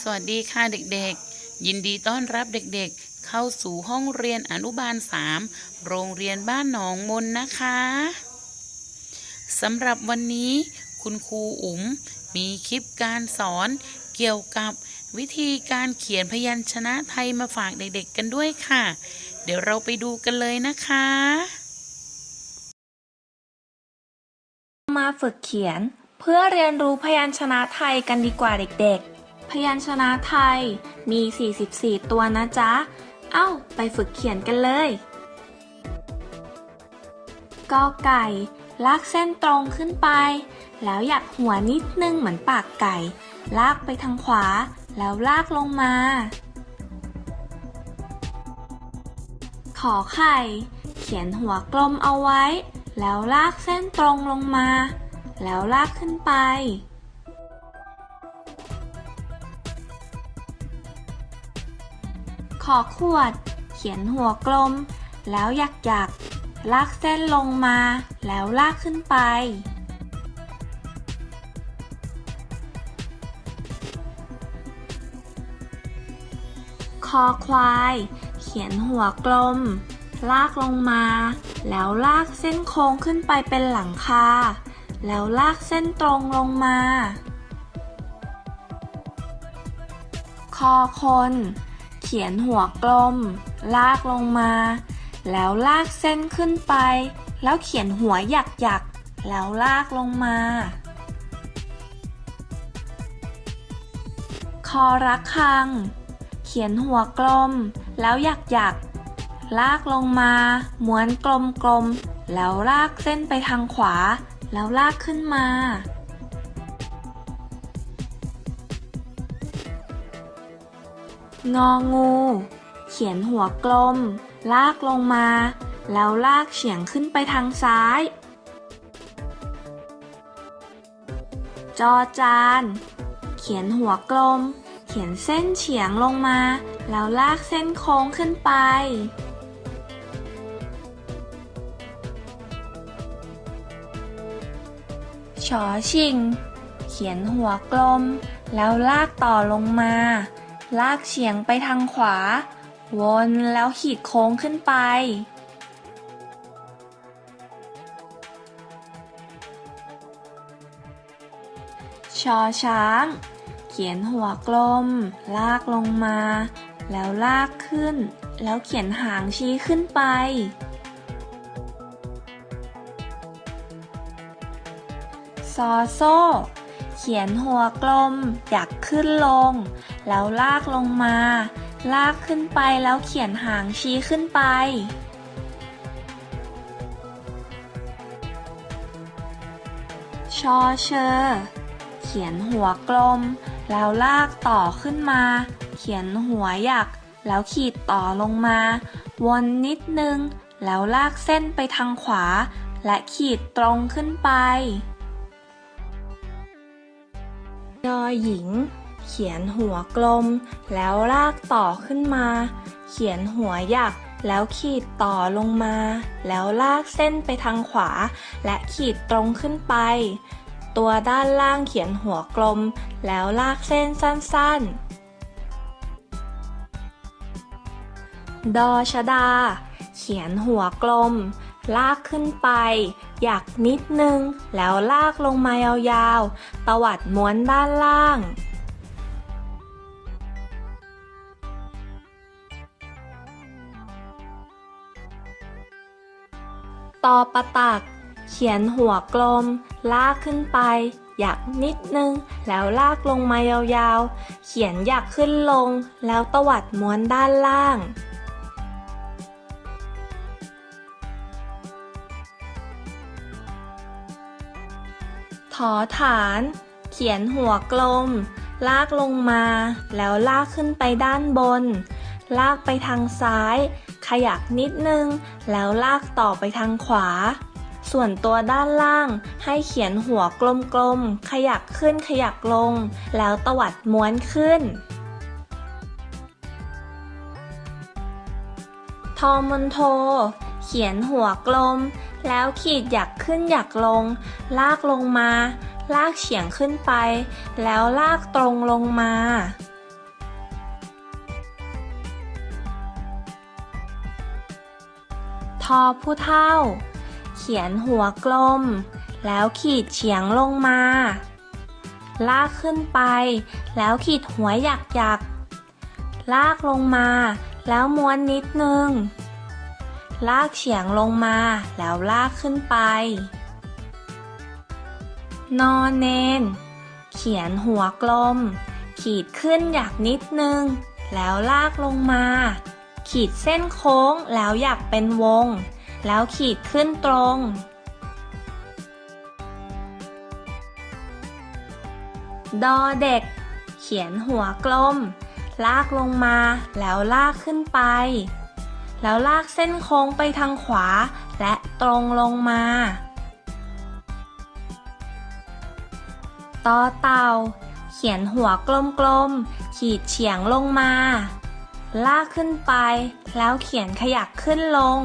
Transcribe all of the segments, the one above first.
สวัสดีค่ะเด็กๆ ยินดีต้อนรับเด็กๆ เข้าสู่ห้องเรียนอนุบาล 3 โรงเรียนบ้านหนองมนนะคะสำหรับวันนี้คุณครูอุ๋มมีคลิปการสอนเกี่ยวกับวิธีการเขียนพยัญชนะไทยมาฝากเด็กๆกันด้วยค่ะ เดี๋ยวเราไปดูกันเลยนะคะ มาฝึกเขียนเพื่อเรียนรู้พยัญชนะไทยกันดีกว่าเด็กๆ พยัญชนะไทยมี 44 ตัวนะจ๊ะ เอ้า ไปฝึกเขียนกันเลยกอไก่ ลากเส้นตรงขึ้นไป แล้วหยักหัวนิดนึงเหมือนปากไก่ ลากไปทางขวา แล้วลากลงมา ขอไข่ เขียนหัวกลมเอาไว้ แล้วลากเส้นตรงลงมา แล้วลากขึ้นไป อขวด เขียนหัวกลม แล้วหยักหยักลากเส้นลงมา แล้วลากขึ้นไป คอควาย เขียนหัวกลม ลากลงมา แล้วลากเส้นโค้งขึ้นไปเป็นหลังคา แล้วลากเส้นตรงลงมา คอคน เขียนหัวกลม ลากลงมา แล้วลากเส้นขึ้นไป แล้วเขียนหัวหยักหยักๆแล้วลากลงมา คอรักคัง เขียนหัวกลม แล้วหยักหยักๆลากลงมาม้วนกลมกลมๆ แล้วลากเส้นไปทางขวา แล้วลากขึ้นมา งองู เขียนหัวกลม ลากลงมา แล้วลากเฉียงขึ้นไปทางซ้าย จอจาน เขียนหัวกลม เขียนเส้นเฉียงลงมา แล้วลากเส้นโค้งขึ้นไป ชอชิง เขียนหัวกลม แล้วลากต่อลงมา ลากเฉียงไปทางขวา วนแล้วขีดโค้งขึ้นไป ชอช้าง เขียนหัวกลม ลากลงมา แล้วลากขึ้น แล้วเขียนหางชี้ขึ้นไปซอโซ่ เขียนหัวกลม อยากขึ้นลง แล้วลากลงมา ลากขึ้นไปแล้วเขียนหางชี้ขึ้นไป ชอเชอ เขียนหัวกลม แล้วลากต่อขึ้นมา เขียนหัวหยัก แล้วขีดต่อลงมา วนนิดนึง แล้วลากเส้นไปทางขวา และขีดตรงขึ้นไป ยอหญิง เขียนหัวกลม แล้วลากต่อขึ้นมา เขียนหัวหยักแล้วขีดต่อลงมา แล้วลากเส้นไปทางขวา และขีดตรงขึ้นไป ตัวด้านล่างเขียนหัวกลม แล้วลากเส้นสั้นๆ ดอชดา เขียนหัวกลม ลากขึ้นไปอยากนิดนึง แล้วลากลงมายาวๆ ตวัดม้วนด้านล่าง ตอประตัก เขียนหัวกลม ลากขึ้นไปอยากนิดนึง แล้วลากลงมายาวๆ เขียนอยากขึ้นลง แล้วตวัดม้วนด้านล่างถอฐาน เขียนหัวกลม ลากลงมา แล้วลากขึ้นไปด้านบน ลากไปทางซ้าย ขยักนิดนึง แล้วลากต่อไปทางขวา ส่วนตัวด้านล่างให้เขียนหัวกลมๆ ขยักขึ้นขยักลง แล้วตวัดม้วนขึ้น ทอมอนโท เขียนหัวกลม แล้วขีดหยักขึ้นหยักลง ลากลงมา ลากเฉียงขึ้นไป แล้วลากตรงลงมา อผู้เท่า เขียนหัวกลม แล้วขีดเฉียงลงมา ลากขึ้นไป แล้วขีดหัวหยักหยักลากลงมา แล้วม้วนนิดนึง ลากเฉียงลงมา แล้วลากขึ้นไป นอนเนน เขียนหัวกลม ขีดขึ้นหยักนิดนึง แล้วลากลงมา ขีดเส้นโค้งแล้วหยักเป็นวง แล้วขีดขึ้นตรง ดอเด็ก เขียนหัวกลม ลากลงมาแล้วลากขึ้นไป แล้วลากเส้นโค้งไปทางขวา และตรงลงมาต่อเต่า เขียนหัวกลมๆ ขีดเฉียงลงมา ลากขึ้นไป แล้วเขียนขยักขึ้นลง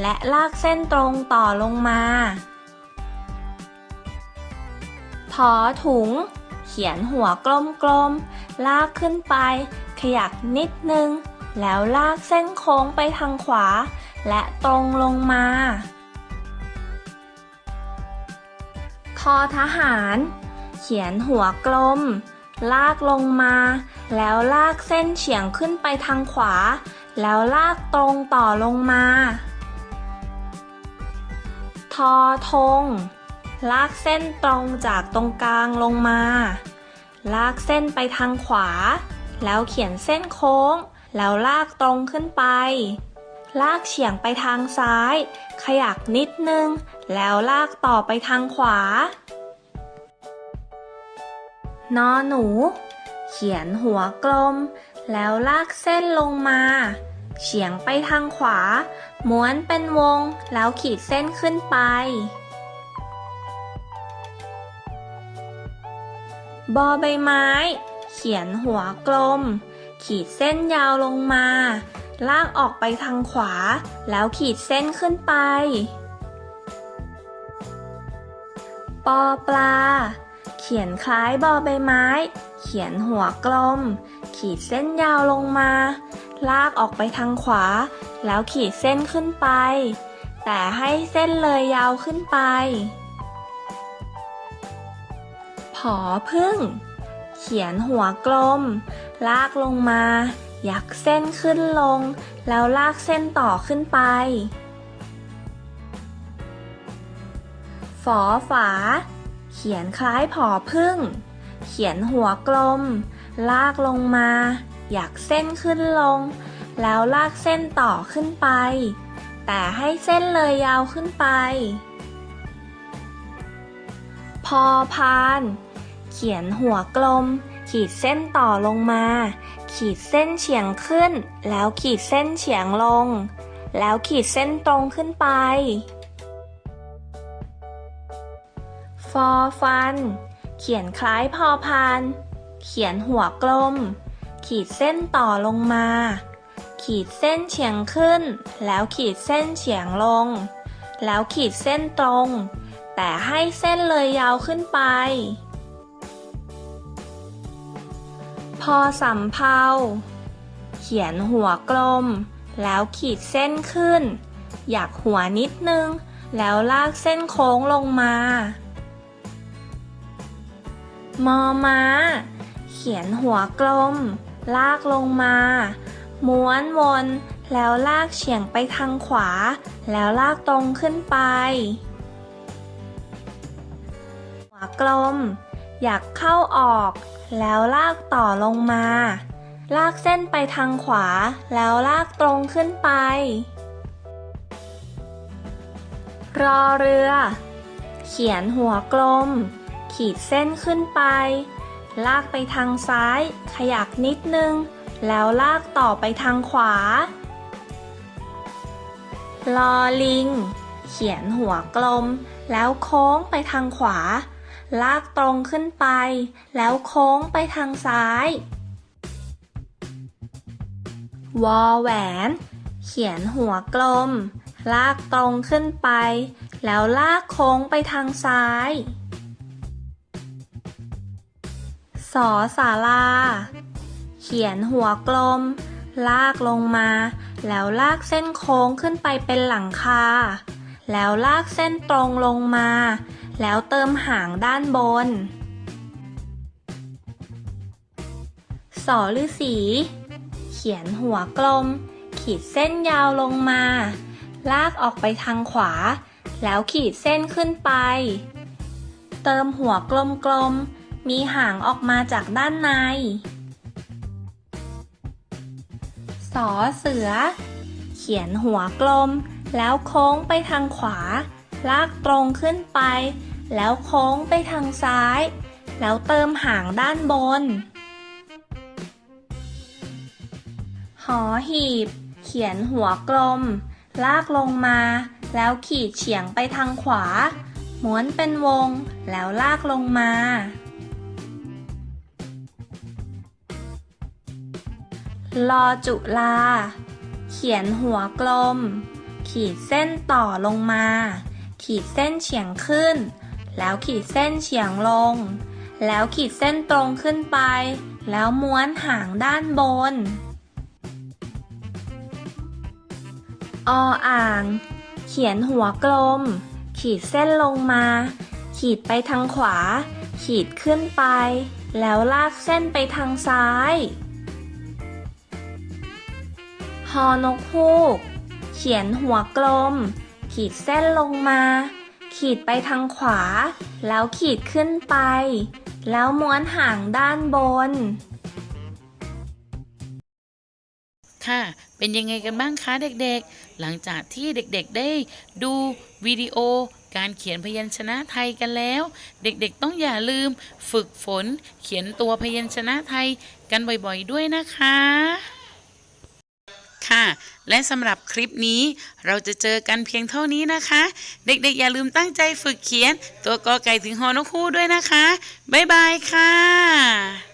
และลากเส้นตรงต่อลงมาถอถุง เขียนหัวกลมๆ ลากขึ้นไป ขยักนิดนึง แล้วลากเส้นโค้งไปทางขวา และตรงลงมาทอทหาร เขียนหัวกลม ลากลงมา แล้วลากเส้นเฉียงขึ้นไปทางขวา แล้วลากตรงต่อลงมา ทอธงลากเส้นตรงจากตรงกลางลงมา ลากเส้นไปทางขวา แล้วเขียนเส้นโค้ง แล้วลากตรงขึ้นไป ลากเฉียงไปทางซ้าย ขยักนิดนึง แล้วลากต่อไปทางขวา นอหนู เขียนหัวกลม แล้วลากเส้นลงมา เฉียงไปทางขวา ม้วนเป็นวง แล้วขีดเส้นขึ้นไป บอใบไม้ เขียนหัวกลม ขีดเส้นยาวลงมา ลากออกไปทางขวา แล้วขีดเส้นขึ้นไป ปอปลา เขียนคล้ายบอใบไม้ เขียนหัวกลม ขีดเส้นยาวลงมา ลากออกไปทางขวา แล้วขีดเส้นขึ้นไป แต่ให้เส้นเลยยาวขึ้นไป ผอพึ่ง เขียนหัวกลม ลากลงมา ยักเส้นขึ้นลง แล้วลากเส้นต่อขึ้นไปฝอฝา เขียนคล้ายผอพึ่ง เขียนหัวกลม ลากลงมา อยากเส้นขึ้นลง แล้วลากเส้นต่อขึ้นไป แต่ให้เส้นเลยยาวขึ้นไป พอพาน เขียนหัวกลม ขีดเส้นต่อลงมา ขีดเส้นเฉียงขึ้น แล้วขีดเส้นเฉียงลง แล้วขีดเส้นตรงขึ้นไป อฟัน เขียนคล้ายพอพาน เขียนหัวกลม ขีดเส้นต่อลงมา ขีดเส้นเฉียงขึ้น แล้วขีดเส้นเฉียงลง แล้วขีดเส้นตรง แต่ให้เส้นเลยยาวขึ้นไป พอสำเพาเขียนหัวกลม แล้วขีดเส้นขึ้น อยากหัวนิดนึง แล้วลากเส้นโค้งลงมา มอมา เขียนหัวกลม ลากลงมา ม้วนวน แล้วลากเฉียงไปทางขวา แล้วลากตรงขึ้นไป หัวกลม อยากเข้าออก แล้วลากต่อลงมา ลากเส้นไปทางขวา แล้วลากตรงขึ้นไป รอเรือ เขียนหัวกลม ขีดเส้นขึ้นไป ลากไปทางซ้าย ขยักนิดนึง แล้วลากต่อไปทางขวา ลอลิง เขียนหัวกลม แล้วโค้งไปทางขวา ลากตรงขึ้นไป แล้วโค้งไปทางซ้าย วอแหวน เขียนหัวกลม ลากตรงขึ้นไป แล้วลากโค้งไปทางซ้าย อสาลาเขียนหัวกลม ลากลงมา แล้วลากเส้นโค้งขึ้นไปเป็นหลังคา แล้วลากเส้นตรงลงมา แล้วเติมหางด้านบน สอฤาษีเขียนหัวกลม ขีดเส้นยาวลงมา ลากออกไปทางขวา แล้วขีดเส้นขึ้นไป เติมหัวกลมๆ มีหางออกมาจากด้านใน สอเสือ เขียนหัวกลม แล้วโค้งไปทางขวา ลากตรงขึ้นไป แล้วโค้งไปทางซ้าย แล้วเติมหางด้านบน หอหีบ เขียนหัวกลม ลากลงมา แล้วขีดเฉียงไปทางขวาม้วนเป็นวงแล้วลากลงมา ลอจุลา เขียนหัวกลม ขีดเส้นต่อลงมา ขีดเส้นเฉียงขึ้น แล้วขีดเส้นเฉียงลง แล้วขีดเส้นตรงขึ้นไป แล้วม้วนหางด้านบน ออ่าง เขียนหัวกลม ขีดเส้นลงมา ขีดไปทางขวา ขีดขึ้นไป แล้วลากเส้นไปทางซ้าย ฮอนกฮูก เขียนหัวกลม ขีดเส้นลงมา ขีดไปทางขวา แล้วขีดขึ้นไป แล้วม้วนหางด้านบน ค่ะ เป็นยังไงกันบ้างคะเด็กๆ หลังจากที่เด็กๆได้ดูวิดีโอการเขียนพยัญชนะไทยกันแล้ว เด็กๆต้องอย่าลืมฝึกฝนเขียนตัวพยัญชนะไทยกันบ่อยๆด้วยนะคะ ค่ะ และสำหรับคลิปนี้เราจะเจอกันเพียงเท่านี้นะคะ เด็กๆ อย่าลืมตั้งใจฝึกเขียน ตัวกอไก่ถึงฮอนกคู่ด้วยนะคะ บ๊ายบายค่ะ